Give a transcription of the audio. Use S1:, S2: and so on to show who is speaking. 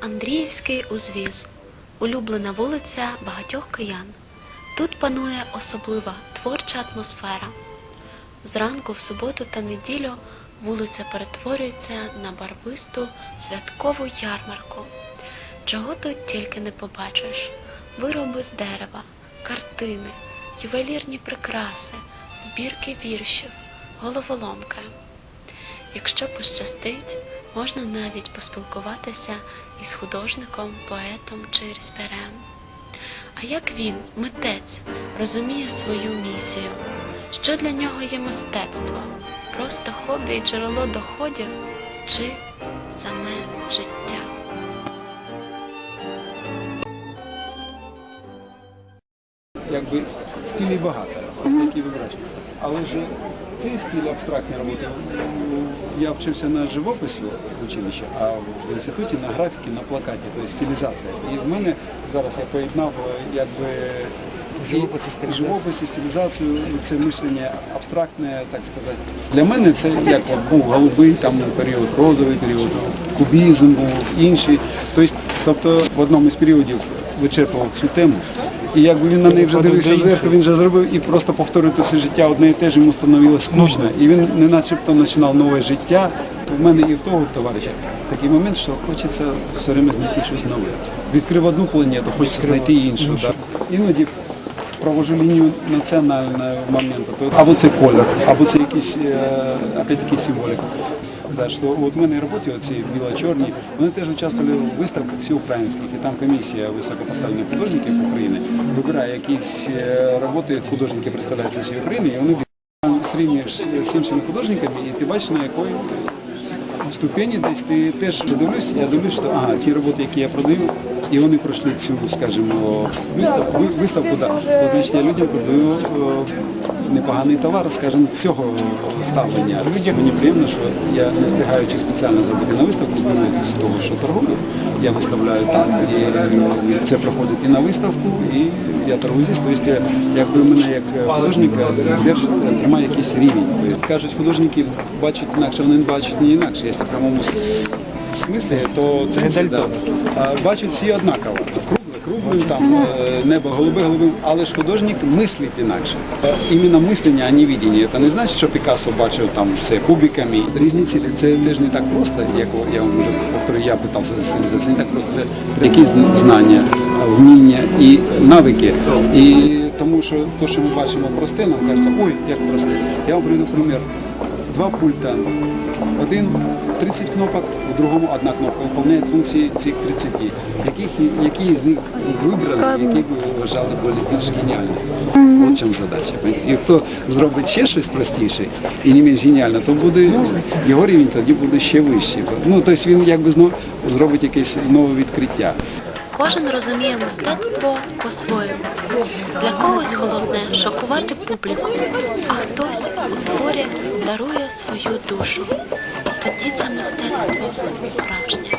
S1: Андріївський узвіз улюблена вулиця багатьох киян. Тут панує особлива творча атмосфера. Зранку в суботу та неділю вулиця перетворюється на барвисту святкову ярмарку. Чого тут тільки не побачиш: вироби з дерева, картини, ювелірні прикраси, збірки віршів, головоломки. Якщо пощастить, можна навіть поспілкуватися із художником, поетом чи різьберем. А як він, митець, розуміє свою місію? Що для нього є мистецтво? Просто хобі і джерело доходів чи саме життя?
S2: якби стилей багато, просто які ви бачите. Але ж цей стиль абстрактної роботи, я вчився на живопису в училищі, а в інституті на графіки, на плакаті, тобто стилізація. І в мене зараз я поєднав е, якби
S3: Живопис і стилізацію.
S2: живопис і стилізацію, і це мислення абстрактне, так сказати. Для мене це як був голубий там період, розовий період, кубізм був інший. Тобто, тобто в одному із періодів вичерпував цю тему. І якби він на неї вже дивився зверху, він вже зробив і просто повторювати все життя одне і те ж йому становилось скучно. І він не начебто починав нове життя. В мене і в того товариша такий момент, що хочеться все время знайти щось нове. Відкрив одну планету, хочеться знайти іншу. Так. Іноді провожу лінію національного моменту. Тобто Або це колір, або це якісь е, опять-таки символіка. Так, що от в мене роботи, оці біло-чорні, вони теж участвували в виставках всеукраїнських, і там комісія високопоставлених художників України вибирає якісь роботи, художники представляються всієї України, і вони срівнюєш з іншими художниками, і ти бачиш, на якої ступені десь ти теж дивлюсь, я дивлюсь, що ага, ті роботи, які я продаю, і вони пройшли цю, скажімо, виставку, ви- виставку да, значить людям продаю е, непоганий товар, скажімо, з цього ставлення. Людям мені приємно, що я не встигаючи спеціально зробити на виставку, змінити з того, що торгую, я виставляю там, і це проходить і на виставку, і я торгую здесь, тобто якби мене як художника держить, тримає якийсь рівень. Тобто, кажуть, художники бачать інакше, вони не бачать не інакше, якщо прямому смислі, то це да. А всі однаково. Кругле, круглим, там е, небо голубе, голубим, але ж художник мислить інакше. Іменно мислення, а не видіння. Це не значить, що Пікассо бачив там все кубиками. Різні цілі. Це теж не так просто, як я вам вже повторю, я питався за це не так просто. Це якісь знання, вміння і навики. І тому що те, що ми бачимо просте, нам кажеться, ой, як просте. Я вам приведу примір. Два пульта. Один 30 кнопок, у другому одна кнопка виконує функції цих 30. Яких, які з них вибрали, які ви вважали більш геніальними? От в чому задача. І хто зробить ще щось простіше і не менш геніально, то буде його рівень тоді буде ще вищий. Ну, тобто він якби знов зробить якесь нове відкриття.
S1: Кожен розуміє мистецтво по-своєму. Для когось головне шокувати публіку, а хтось у творі дарує свою душу. І тоді це мистецтво справжнє.